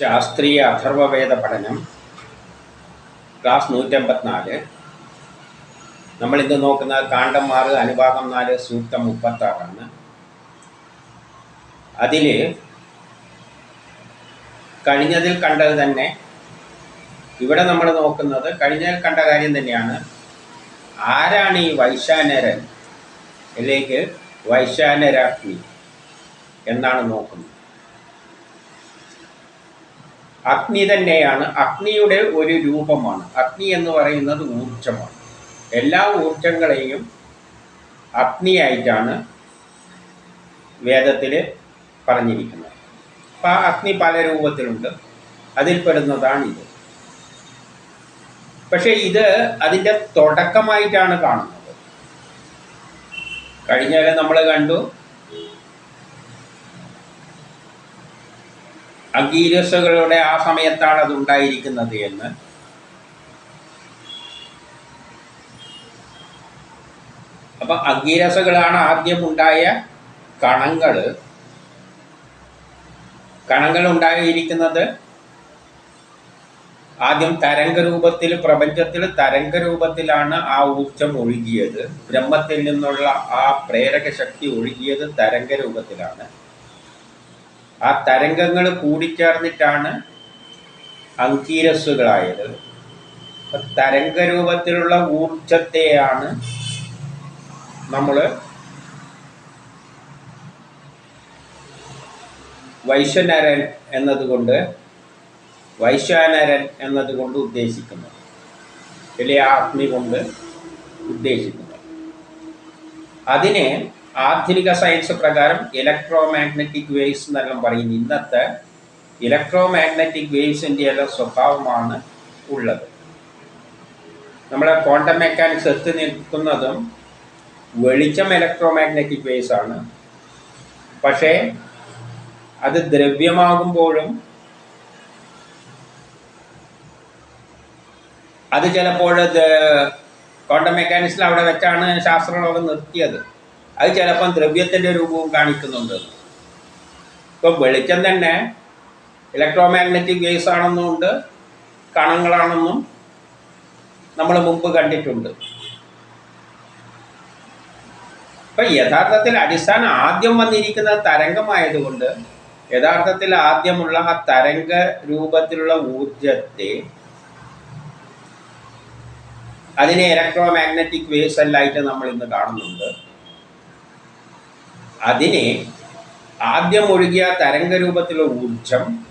ശാസ്ത്രീയ അഥർവവേദ പഠനം ക്ലാസ് നൂറ്റമ്പത്തിനാല്. നമ്മൾ ഇന്ന് നോക്കുന്നത് കാണ്ഡം ആറ് അനുഭാഗം നാല് സൂക്തം മുപ്പത്താറാണ്. അതിൽ കഴിഞ്ഞതിൽ കണ്ടത് തന്നെ ഇവിടെ നമ്മൾ നോക്കുന്നത് കഴിഞ്ഞതിൽ കണ്ട കാര്യം തന്നെയാണ്. ആരാണ് ഈ വൈശാനരൻ? അല്ലെങ്കിൽ വൈശാനരാഗ്നി എന്നാണ് നോക്കുന്നത്. അഗ്നി തന്നെയാണ്. അഗ്നിയുടെ ഒരു രൂപമാണ്. അഗ്നി എന്ന് പറയുന്നത് ഊർജമാണ് എല്ലാ ഊർജങ്ങളെയും അഗ്നിയായിട്ടാണ് വേദത്തിൽ പറഞ്ഞിരിക്കുന്നത്. അപ്പം ആ അഗ്നി പല രൂപത്തിലുണ്ട്. അതിൽപ്പെടുന്നതാണ് ഇത്. പക്ഷേ ഇത് അതിന്റെ തുടക്കമായിട്ടാണ് കാണുന്നത്. കഴിഞ്ഞാൽ നമ്മൾ കണ്ടു. അഗീരസുകളുടെ ആ സമയത്താണ് അത് ഉണ്ടായിരിക്കുന്നത് എന്ന്. അപ്പൊ അഗീരസുകളാണ് ആദ്യം ഉണ്ടായ കണങ്ങൾ കണങ്ങൾ ഉണ്ടായിരിക്കുന്നത് ആദ്യം തരംഗ രൂപത്തിൽ പ്രപഞ്ചത്തിൽ തരംഗ രൂപത്തിലാണ് ആ ഊർജം ഒഴുകിയത്. ബ്രഹ്മത്തിൽ നിന്നുള്ള ആ പ്രേരക ശക്തി ഒഴുകിയത് തരംഗരൂപത്തിലാണ്. ആ തരംഗങ്ങൾ കൂടിച്ചേർന്നിട്ടാണ് അങ്കീരസുകളായത് തരംഗരൂപത്തിലുള്ള ഊർജത്തെയാണ് നമ്മൾ വൈശ്വനരൻ എന്നതുകൊണ്ട് വൈശ്വാനരൻ എന്നതുകൊണ്ട് ഉദ്ദേശിക്കുന്നത്. വലിയ ആത്മി കൊണ്ട് ഉദ്ദേശിക്കുന്നത്. അതിനെ ആധുനിക സയൻസ് പ്രകാരം ഇലക്ട്രോ മാഗ്നറ്റിക് വേവ്സ് എന്നെല്ലാം പറയുന്നു ഇന്നത്തെ ഇലക്ട്രോ മാഗ്നറ്റിക് വേവ്സിന്റെ എല്ലാം സ്വഭാവമാണ് ഉള്ളത്. നമ്മുടെ ക്വാണ്ടം മെക്കാനിക്സ് എത്തി നിൽക്കുന്നതും വെളിച്ചം ഇലക്ട്രോ മാഗ്നറ്റിക് വേവ്സ് ആണ്. പക്ഷേ അത് ദ്രവ്യമാകുമ്പോഴും അത് ചിലപ്പോൾ ക്വാണ്ടം മെക്കാനിക്സിൽ അവിടെ വെച്ചാണ് ശാസ്ത്രലോകം നിർത്തിയത്. അത് ചിലപ്പം ദ്രവ്യത്തിന്റെ രൂപവും കാണിക്കുന്നുണ്ട്. ഇപ്പം വെളിച്ചം തന്നെ ഇലക്ട്രോ മാഗ്നറ്റിക് വേവ്സ് ആണെന്നുണ്ട് കണങ്ങളാണെന്നും നമ്മൾ മുമ്പ് കണ്ടിട്ടുണ്ട്. ഇപ്പം യഥാർത്ഥത്തിൽ അടിസ്ഥാനം ആദ്യം വന്നിരിക്കുന്ന തരംഗമായതുകൊണ്ട് യഥാർത്ഥത്തിൽ ആദ്യമുള്ള ആ തരംഗ രൂപത്തിലുള്ള ഊർജത്തെ അതിനെ ഇലക്ട്രോ മാഗ്നറ്റിക് വേവ്സ് എല്ലായിട്ട് നമ്മൾ ഇന്ന് കാണുന്നുണ്ട്. അതിനെ ആദ്യം ഒഴുകിയ തരംഗരൂപത്തിലെ ഊർജം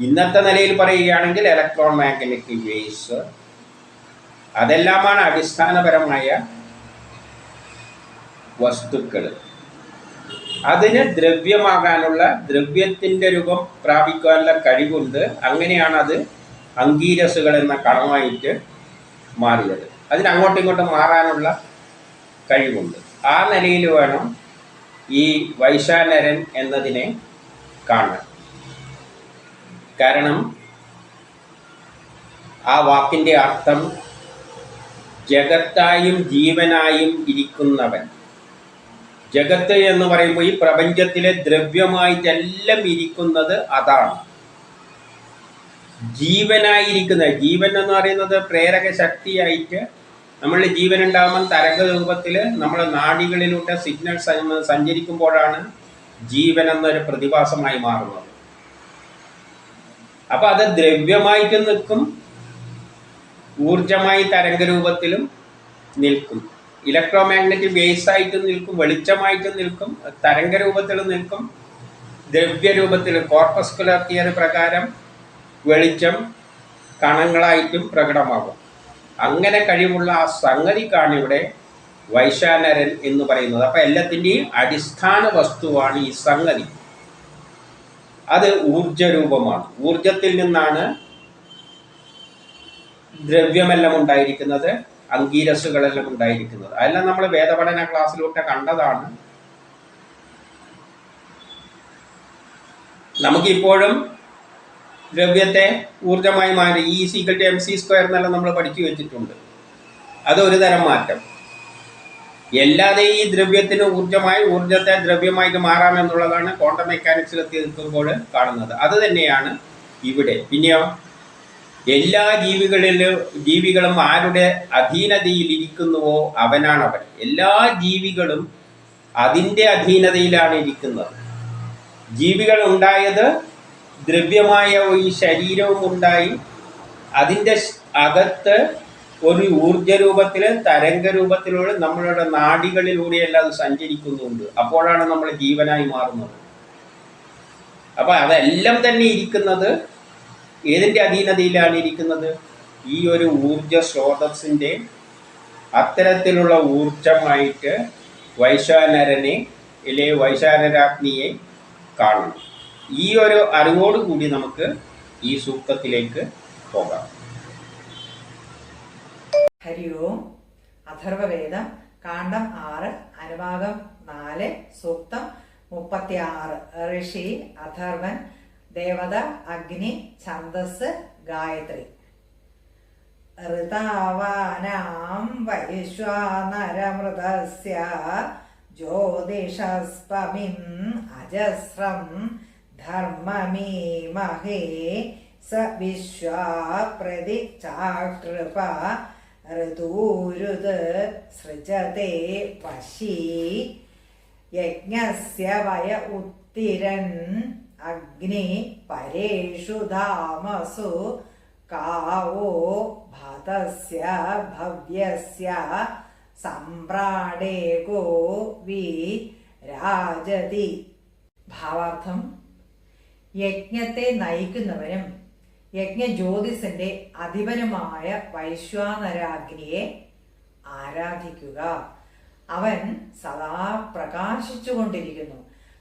ഇന്നത്തെ നിലയിൽ പറയുകയാണെങ്കിൽ ഇലക്ട്രോൺ മാഗ്നറ്റിക് വേവ്സ് അതെല്ലാമാണ് അടിസ്ഥാനപരമായ വസ്തുക്കൾ അതിന് ദ്രവ്യമാകാനുള്ള ദ്രവ്യത്തിന്റെ രൂപം പ്രാപിക്കാനുള്ള കഴിവുണ്ട്. അങ്ങനെയാണ് അത് അങ്കീരസുകൾ എന്ന കണമായിട്ട് മാറിയത്. അതിന് അങ്ങോട്ടും ഇങ്ങോട്ടും മാറാനുള്ള കഴിവുണ്ട്. ആ നിലയിൽ വേണം ഈ വൈശാനരൻ എന്നതിനെ കാണാൻ കാരണം ആ വാക്കിന്റെ അർത്ഥം ജഗത്തായും ജീവനായും ഇരിക്കുന്നവൻ. ജഗത്ത് എന്ന് പറയുമ്പോൾ ഈ പ്രപഞ്ചത്തിലെ ദ്രവ്യമായിട്ടെല്ലാം ഇരിക്കുന്നത് അതാണ്. ജീവനായിരിക്കുന്ന ജീവൻ എന്ന് പറയുന്നത് പ്രേരക ശക്തിയായിട്ട് നമ്മളുടെ ജീവൻ ഉണ്ടാകുമ്പോൾ തരംഗ രൂപത്തിൽ നമ്മുടെ നാടികളിലൂടെ സിഗ്നൽ സഞ്ചരിക്കുമ്പോഴാണ് ജീവൻ എന്നൊരു പ്രതിഭാസമായി മാറുന്നത്. അപ്പൊ അത് ദ്രവ്യമായിട്ട് നിൽക്കും ഊർജമായി തരംഗരൂപത്തിലും നിൽക്കും. ഇലക്ട്രോ മാഗ്നറ്റിക് വേസ് ആയിട്ട് നിൽക്കും വെളിച്ചമായിട്ട് നിൽക്കും തരംഗ രൂപത്തിൽ നിൽക്കും ദ്രവ്യരൂപത്തിൽ കോർപ്പസ്കുലർ തിയറി പ്രകാരം വെളിച്ചം കണങ്ങളായിട്ടും പ്രകടമാകും. അങ്ങനെ കഴിവുള്ള ആ സംഗതിക്കാണ് ഇവിടെ വൈശാനരൻ എന്ന് പറയുന്നത്. അപ്പം എല്ലാത്തിന്റെയും അടിസ്ഥാന വസ്തുവാണ് ഈ സംഗതി. അത് ഊർജരൂപമാണ്. ഊർജത്തിൽ നിന്നാണ് ദ്രവ്യമെല്ലാം ഉണ്ടായിരിക്കുന്നത് അങ്കീരസുകളെല്ലാം ഉണ്ടായിരിക്കുന്നത്. അതെല്ലാം നമ്മൾ വേദപഠന ക്ലാസ്സിലൂടെ കണ്ടതാണ്. നമുക്കിപ്പോഴും ദ്രവ്യത്തെ ഊർജമായി മാറി ഇ സീക്കൾ ടു എം സി സ്ക്വയർ എന്നെല്ലാം നമ്മൾ പഠിച്ചു വെച്ചിട്ടുണ്ട്. അതൊരു തരം മാറ്റം. എല്ലാതെ ഈ ദ്രവ്യത്തിന് ഊർജമായി ഊർജത്തെ ദ്രവ്യമായിട്ട് മാറാമെന്നുള്ളതാണ് ക്വാണ്ടം മെക്കാനിക്സിൽ എത്തി നിൽക്കുമ്പോൾ കാണുന്നത്. അത് തന്നെയാണ് ഇവിടെ. പിന്നെയോ എല്ലാ ജീവികളിലും ജീവികളും ആരുടെ അധീനതയിൽ ഇരിക്കുന്നുവോ അവനാണ് അവൻ എല്ലാ ജീവികളും അതിന്റെ അധീനതയിലാണ് ഇരിക്കുന്നത്. ജീവികൾ ഉണ്ടായത് ദ്രവ്യമായ ഈ ശരീരവും ഉണ്ടായി അതിന്റെ അകത്ത് ഒരു ഊർജ രൂപത്തിൽ തരംഗ രൂപത്തിലൂടെ നമ്മളുടെ നാടികളിലൂടെയെല്ലാം അത് സഞ്ചരിക്കുന്നുണ്ട്. അപ്പോഴാണ് നമ്മൾ ജീവനായി മാറുന്നത്. അപ്പം അതെല്ലാം തന്നെ ഇരിക്കുന്നത് ഏതിന്റെ അധീനതയിലാണ് ഇരിക്കുന്നത്? ഈ ഒരു ഊർജ സ്രോതസ്സിന്റെ അത്തരത്തിലുള്ള ഊർജമായിട്ട് വൈശാനരനെ ഇല്ലേ വൈശാനരാജ്ഞിയെ കാണണം ഈ ഒരു അറിവോട് കൂടി നമുക്ക് ഈ സൂക്തത്തിലേക്ക് പോകാം. ഹരി ഓം. അഥർവവേദം കാണ്ഡം ആറ് അനുഭാഗം നാല് സൂക്തം മുപ്പത്തി ആറ് ഋഷി അഥർവൻ ദേവത അഗ്നി ഛന്ദസ് ഗായത്രി. ഋതാവാനാം വൈശ്വാനരമൃതസ്യ ജ്യോതിഷസ്പമിൻ അജസ്രം ധർമ്മമീമഹേ സ വിശ്വാ പ്രതി ചാകൃപ ഋതൂരുത് സൃജത്തെ പശി യജ്ഞസ്യ വയ ഉത്തിരൻ അഗ്നി പരേഷു ധാമസു കാവോ ഭതസ്യ ഭവ്യസ്യ സമ്രാടേകോ വി രാജതി ഭാവാർത്ഥം യജ്ഞത്തെ നയിക്കുന്നവനും യജ്ഞജ്യോതിസിന്റെ അധിപനുമായ വൈശ്വാനരാഗ്നിയെ ആരാധിക്കുക. അവൻ സദാ പ്രകാശിച്ചുകൊണ്ടിരിക്കുന്നു.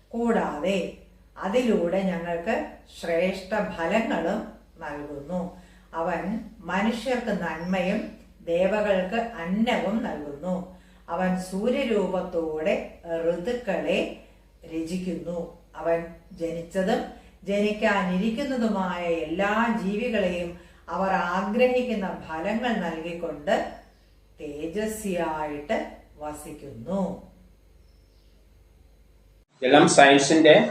കൂടാതെ അതിലൂടെ ഞങ്ങൾക്ക് ശ്രേഷ്ഠ ഫലങ്ങളും നൽകുന്നു. അവൻ മനുഷ്യർക്ക് നന്മയും ദേവകൾക്ക് അന്നവും നൽകുന്നു. അവൻ സൂര്യരൂപത്തോടെ ഋതുക്കളെ രചിക്കുന്നു. അവൻ ജനിച്ചതും ജനിക്കാനിരിക്കുന്നതുമായ എല്ലാ ജീവികളെയും അവർ ആഗ്രഹിക്കുന്ന ഫലങ്ങൾ നൽകിക്കൊണ്ട് തേജസ്വിയായിട്ട് വസിക്കുന്നു. ഇതെല്ലാം സയൻസിന്റെ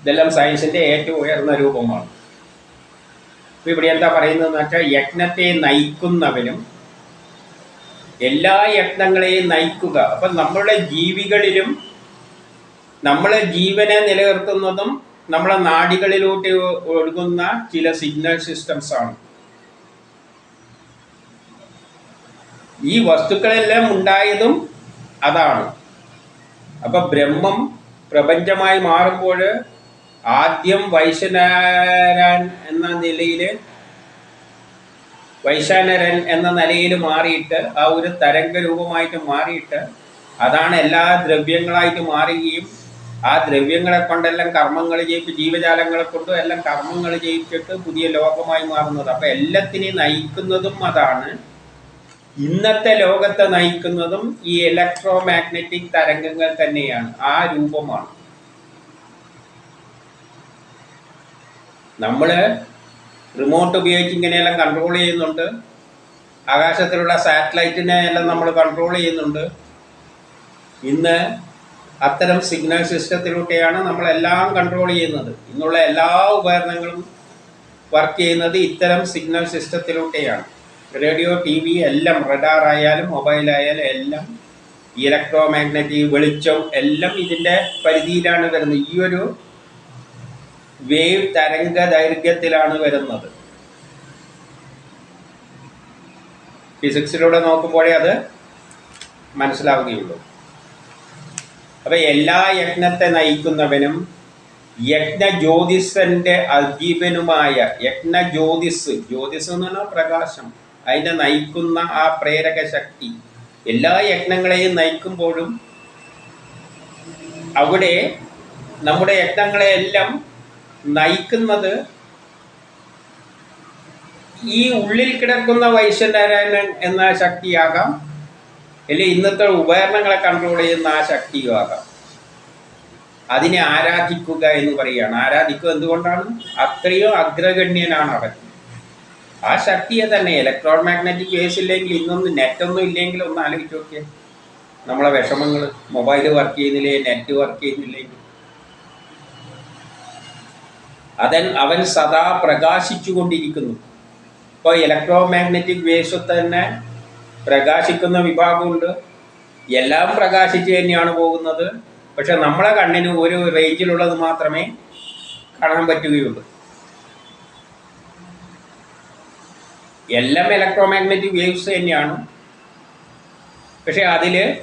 ഇതെല്ലാം സയൻസിന്റെ ഏറ്റവും ഉയർന്ന രൂപമാണ്. ഇപ്പൊ ഇവിടെ എന്താ പറയുന്നതെന്ന് വെച്ചാൽ യജ്ഞത്തെ നയിക്കുന്നവനും എല്ലാ യജ്ഞങ്ങളെയും നയിക്കുക. അപ്പം നമ്മളുടെ ജീവികളിലും നമ്മളെ ജീവനെ നിലനിർത്തുന്നതും നമ്മളെ നാടികളിലോട്ട് ഒഴുകുന്ന ചില സിഗ്നൽ സിസ്റ്റംസ് ആണ്. ഈ വസ്തുക്കളെല്ലാം ഉണ്ടായതും അതാണ്. അപ്പൊ ബ്രഹ്മം പ്രപഞ്ചമായി മാറുമ്പോൾ ആദ്യം വൈശ്വനാരൻ എന്ന നിലയിൽ വൈശാനരൻ എന്ന നിലയിൽ മാറിയിട്ട് ആ ഒരു തരംഗ രൂപമായിട്ട് മാറിയിട്ട് അതാണ് എല്ലാ ദ്രവ്യങ്ങളായിട്ട് മാറുകയും ആ ദ്രവ്യങ്ങളെ കൊണ്ടെല്ലാം കർമ്മങ്ങൾ ചെയ്യിപ്പ് ജീവജാലങ്ങളെ കൊണ്ടും എല്ലാം കർമ്മങ്ങൾ ചെയ്യിച്ചിട്ട് പുതിയ ലോകമായി മാറുന്നത്. അപ്പം എല്ലാത്തിനെയും നയിക്കുന്നതും അതാണ്. ഇന്നത്തെ ലോകത്തെ നയിക്കുന്നതും ഈ ഇലക്ട്രോ മാഗ്നറ്റിക് തരംഗങ്ങൾ തന്നെയാണ്. ആ രൂപമാണ്. നമ്മൾ റിമോട്ട് ഉപയോഗിച്ച് ഇങ്ങനെയെല്ലാം കൺട്രോൾ ചെയ്യുന്നുണ്ട്. ആകാശത്തിലുള്ള സാറ്റലൈറ്റിനെ എല്ലാം നമ്മൾ കൺട്രോൾ ചെയ്യുന്നുണ്ട്. ഇന്ന് അത്തരം സിഗ്നൽ സിസ്റ്റത്തിലൂടെയാണ് നമ്മളെല്ലാം കൺട്രോൾ ചെയ്യുന്നത്. ഇന്നുള്ള എല്ലാ ഉപകരണങ്ങളും വർക്ക് ചെയ്യുന്നത് ഇത്തരം സിഗ്നൽ സിസ്റ്റത്തിലൂടെയാണ് റേഡിയോ ടി വി എല്ലാം റഡാർ ആയാലും മൊബൈൽ ആയാലും എല്ലാം ഇലക്ട്രോ മാഗ്നറ്റിക് വെളിച്ചം എല്ലാം ഇതിന്റെ പരിധിയിലാണ് വരുന്നത്. ഈ ഒരു വേവ് തരംഗ ദൈർഘ്യത്തിലാണ് വരുന്നത്. ഫിസിക്സിലൂടെ നോക്കുമ്പോഴേ അത് മനസ്സിലാവുകയുള്ളൂ. അപ്പൊ എല്ലാ യജ്ഞത്തെ നയിക്കുന്നവനും യജ്ഞ ജ്യോതിഷന്റെ അജീവനുമായ യജ്ഞ ജ്യോതിസ് ജ്യോതിസ് എന്ന് പറഞ്ഞാൽ പ്രകാശം അതിനെ നയിക്കുന്ന ആ പ്രേരക ശക്തി. എല്ലാ യജ്ഞങ്ങളെയും നയിക്കുമ്പോഴും അവിടെ നമ്മുടെ യജ്ഞങ്ങളെയെല്ലാം നയിക്കുന്നത് ഈ ഉള്ളിൽ കിടക്കുന്ന വൈശ്വനാരായണൻ എന്ന ശക്തിയാകാം. അല്ലെങ്കിൽ ഇന്നത്തെ ഉപകരണങ്ങളെ കൺട്രോൾ ചെയ്യുന്ന ആ ശക്തി ആകാം അതിനെ ആരാധിക്കുക എന്ന് പറയുകയാണ്. ആരാധിക്കുക എന്തുകൊണ്ടാണ്? അത്രയും അഗ്രഗണ്യനാണ് അവൻ. ആ ശക്തിയെ തന്നെ ഇലക്ട്രോൺ മാഗ്നറ്റിക് വേവ്സ് ഇല്ലെങ്കിൽ ഇന്നൊന്നും നെറ്റൊന്നും ഇല്ലെങ്കിൽ ഒന്ന് ആലോചിച്ച് നോക്കിയേ. നമ്മളെ വിഷമങ്ങൾ മൊബൈൽ വർക്ക് ചെയ്യുന്നില്ലേ നെറ്റ് വർക്ക് ചെയ്യുന്നില്ലെങ്കിൽ അതൻ അവൻ സദാ പ്രകാശിച്ചു കൊണ്ടിരിക്കുന്നു ഇപ്പോൾ ഇലക്ട്രോ മാഗ്നറ്റിക് വേവ്സ് തന്നെ പ്രകാശിക്കുന്ന വിഭാഗമുണ്ട്. എല്ലാം പ്രകാശിച്ച് തന്നെയാണ് പോകുന്നത്. പക്ഷെ നമ്മളെ കണ്ണിന് ഒരു റേഞ്ചിലുള്ളത് മാത്രമേ കാണാൻ പറ്റുകയുള്ളൂ. എല്ലാം ഇലക്ട്രോമാഗ്നറ്റിക് വേവ്സ് തന്നെയാണ്. പക്ഷെ അതിൽ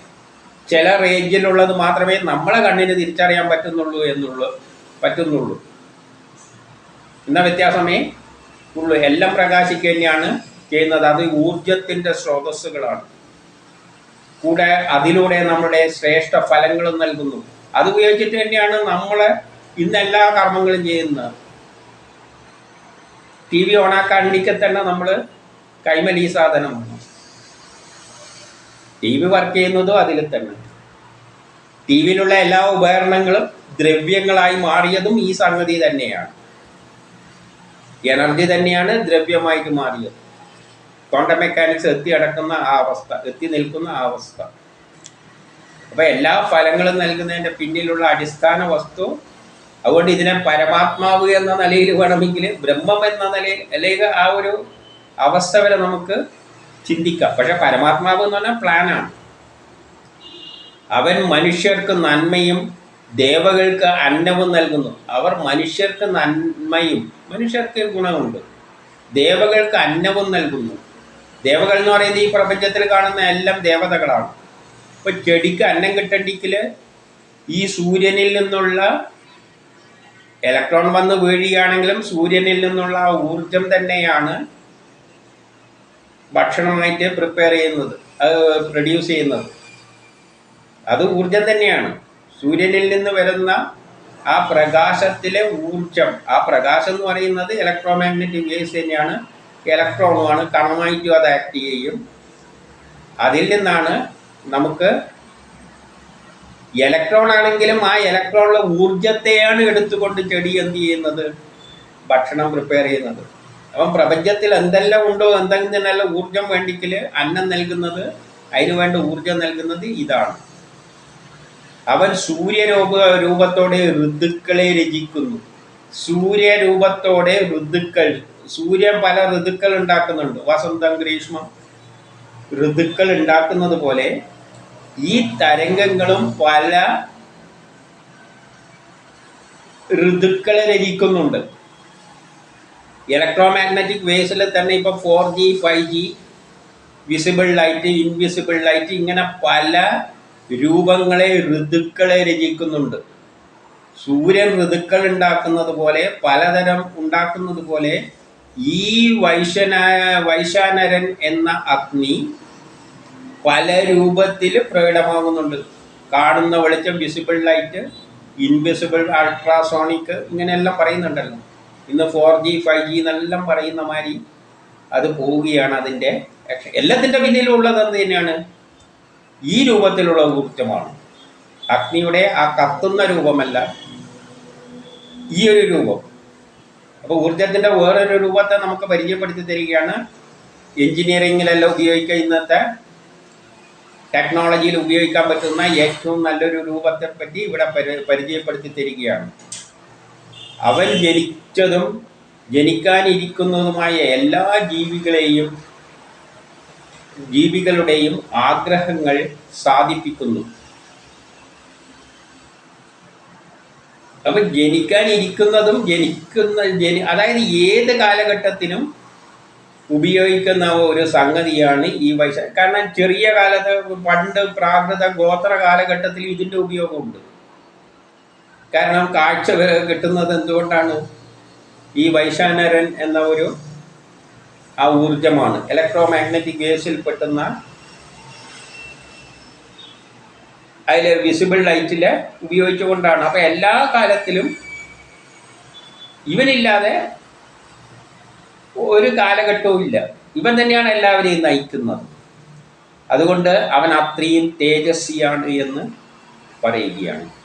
ചില റേഞ്ചിലുള്ളത് മാത്രമേ നമ്മളെ കണ്ണിന് തിരിച്ചറിയാൻ പറ്റുന്നുള്ളൂ എന്നുള്ളൂ പറ്റുന്നുള്ളൂ. എന്ന വ്യത്യാസമേ? ഉള്ളൂ. എല്ലാം പ്രകാശിക്കുക തന്നെയാണ് ചെയ്യുന്നത് അത് ഊർജത്തിന്റെ സ്രോതസ്സുകളാണ്. കൂടെ അതിലൂടെ നമ്മുടെ ശ്രേഷ്ഠ ഫലങ്ങളും നൽകുന്നു. അത് ഉപയോഗിച്ചിട്ട് തന്നെയാണ് നമ്മൾ ഇന്ന് എല്ലാ കർമ്മങ്ങളും ചെയ്യുന്നത്. ടി വി ഓണാക്കാണ്ടിരിക്കെ തന്നെ നമ്മൾ കൈമലി സാധനമാണ് ടി വി വർക്ക് ചെയ്യുന്നതും അതിൽ തന്നെ. ടി വിയിലുള്ള എല്ലാ ഉപകരണങ്ങളും ദ്രവ്യങ്ങളായി മാറിയതും ഈ സംഗതി തന്നെയാണ്. എനർജി തന്നെയാണ് ദ്രവ്യമായിട്ട് മാറിയത്. ക്വാണ്ടം മെക്കാനിക്സ് എത്തി അടക്കുന്ന ആ അവസ്ഥ എത്തി നിൽക്കുന്ന ആ അവസ്ഥ. അപ്പൊ എല്ലാ ഫലങ്ങളും നൽകുന്നതിന്റെ പിന്നിലുള്ള അടിസ്ഥാന വസ്തു അതുകൊണ്ട് ഇതിനെ പരമാത്മാവ് എന്ന നിലയിൽ വേണമെങ്കിൽ ബ്രഹ്മം എന്ന നിലയിൽ അല്ലെങ്കിൽ ആ ഒരു അവസ്ഥ വരെ നമുക്ക് ചിന്തിക്കാം. പക്ഷെ പരമാത്മാവ് എന്ന് പറഞ്ഞാൽ പ്ലാനാണ് അവൻ മനുഷ്യർക്ക് നന്മയും ദേവകൾക്ക് അന്നവും നൽകുന്നു. അവർ മനുഷ്യർക്ക് നന്മയും മനുഷ്യർക്ക് ഗുണമുണ്ട് ദേവകൾക്ക് അന്നവും നൽകുന്നു. ദേവകൾ എന്ന് പറയുന്നത് ഈ പ്രപഞ്ചത്തിൽ കാണുന്ന എല്ലാം ദേവതകളാണ്. ഇപ്പൊ ചെടിക്ക് അന്നം കിട്ടണ്ടെങ്കിൽ ഈ സൂര്യനിൽ നിന്നുള്ള ഇലക്ട്രോൺ വന്ന് വീഴുകയാണെങ്കിലും സൂര്യനിൽ നിന്നുള്ള ഊർജം തന്നെയാണ് ഭക്ഷണമായിട്ട് പ്രിപ്പയർ ചെയ്യുന്നത് അത് പ്രൊഡ്യൂസ് ചെയ്യുന്നത്. അത് ഊർജം തന്നെയാണ്. സൂര്യനിൽ നിന്ന് വരുന്ന ആ പ്രകാശത്തിലെ ഊർജം ആ പ്രകാശം എന്ന് പറയുന്നത് ഇലക്ട്രോ മാഗ്നറ്റിക് വേവ്സ് തന്നെയാണ്. ഇലക്ട്രോണുമാണ് കണമായിട്ടും അത് ആക്ട് ചെയ്യും. അതിൽ നിന്നാണ് നമുക്ക് ഇലക്ട്രോൺ ആണെങ്കിലും ആ ഇലക്ട്രോണിലെ ഊർജത്തെയാണ് എടുത്തുകൊണ്ട് ചെടി എന്ത് ചെയ്യുന്നത്? ഭക്ഷണം പ്രിപ്പയർ ചെയ്യുന്നത്. അപ്പം പ്രപഞ്ചത്തിൽ എന്തെല്ലാം ഉണ്ടോ എന്തെങ്കിലും നല്ല ഊർജം വേണ്ടിക്കൽ അന്നം നൽകുന്നത് അതിന് വേണ്ട ഊർജം നൽകുന്നത് ഇതാണ്. അവൻ സൂര്യരൂപ രൂപത്തോടെ ഋതുക്കളെ രചിക്കുന്നു. സൂര്യരൂപത്തോടെ ഋതുക്കൾ സൂര്യൻ പല ഋതുക്കൾ ഉണ്ടാക്കുന്നുണ്ട്. വസന്തം ഗ്രീഷ്മം. ഋതുക്കൾ ഉണ്ടാക്കുന്നത് പോലെ ഈ തരംഗങ്ങളും പല ഋതുക്കളെ രചിക്കുന്നുണ്ട്. ഇലക്ട്രോ മാഗ്നറ്റിക് വേവ്സിൽ തന്നെ ഇപ്പോൾ four G five G visible light invisible light ഇങ്ങനെ പല രൂപങ്ങളെ ഋതുക്കളെ രചിക്കുന്നുണ്ട്. സൂര്യൻ ഋതുക്കൾ ഉണ്ടാക്കുന്നത് പോലെ പലതരം ഉണ്ടാക്കുന്നത് പോലെ ഈ വൈശന വൈശാനരൻ എന്ന അഗ്നി പല രൂപത്തിൽ പ്രകടമാകുന്നുണ്ട്. കാണുന്ന വെളിച്ചം വിസിബിൾ ലൈറ്റ് ഇൻവിസിബിൾ അൾട്രാസോണിക് ഇങ്ങനെയെല്ലാം പറയുന്നുണ്ടല്ലോ. ഇന്ന് ഫോർ ജി ഫൈവ് ജി എന്നെല്ലാം പറയുന്ന മാതിരി അത് പോവുകയാണ് അതിന്റെ എല്ലാത്തിന്റെ പിന്നിലുള്ളത് എന്ത് തന്നെയാണ്? ഈ രൂപത്തിലുള്ള ഊർജമാണ് അഗ്നിയുടെ ആ കത്തുന്ന രൂപമല്ല ഈ ഒരു രൂപം. അപ്പോൾ ഊർജത്തിന്റെ വേറൊരു രൂപത്തെ നമുക്ക് പരിചയപ്പെടുത്തി തരികയാണ്. എഞ്ചിനീയറിങ്ങിലെല്ലാം ഉപയോഗിക്കുക ഇന്നത്തെ ടെക്നോളജിയിൽ ഉപയോഗിക്കാൻ പറ്റുന്ന ഏറ്റവും നല്ലൊരു രൂപത്തെ പറ്റി ഇവിടെ പരി- പരിചയപ്പെടുത്തി തരികയാണ്. അവൻ ജനിച്ചതും ജനിക്കാനിരിക്കുന്നതുമായ എല്ലാ ജീവികളെയും ജീവികളുടെയും ആഗ്രഹങ്ങൾ സാധിപ്പിക്കുന്നു. അപ്പൊ ജനിക്കാനിരിക്കുന്നതും ജനിക്കുന്ന ജനി അതായത് ഏത് കാലഘട്ടത്തിനും ഉപയോഗിക്കുന്ന ഒരു സംഗതിയാണ് ഈ വൈശ കാരണം ചെറിയ കാലത്ത് പണ്ട് പ്രാകൃത ഗോത്ര കാലഘട്ടത്തിൽ ഇതിന്റെ ഉപയോഗമുണ്ട്. കാരണം കാഴ്ച കിട്ടുന്നത് എന്തുകൊണ്ടാണ്? ഈ വൈശാനരൻ എന്ന ഒരു ആ ഊർജമാണ് ഇലക്ട്രോ മാഗ്നറ്റിക് വേവ്സിൽ പെട്ടുന്ന അതിൽ വിസിബിൾ ലൈറ്റിൽ ഉപയോഗിച്ചുകൊണ്ടാണ്. അപ്പം എല്ലാ കാലത്തിലും ഇവനില്ലാതെ ഒരു കാലഘട്ടവും ഇല്ല. ഇവൻ തന്നെയാണ് എല്ലാവരെയും നയിക്കുന്നത്. അതുകൊണ്ട് അവൻ അത്രയും തേജസ്വിയാണ് എന്ന് പറയുകയാണ്.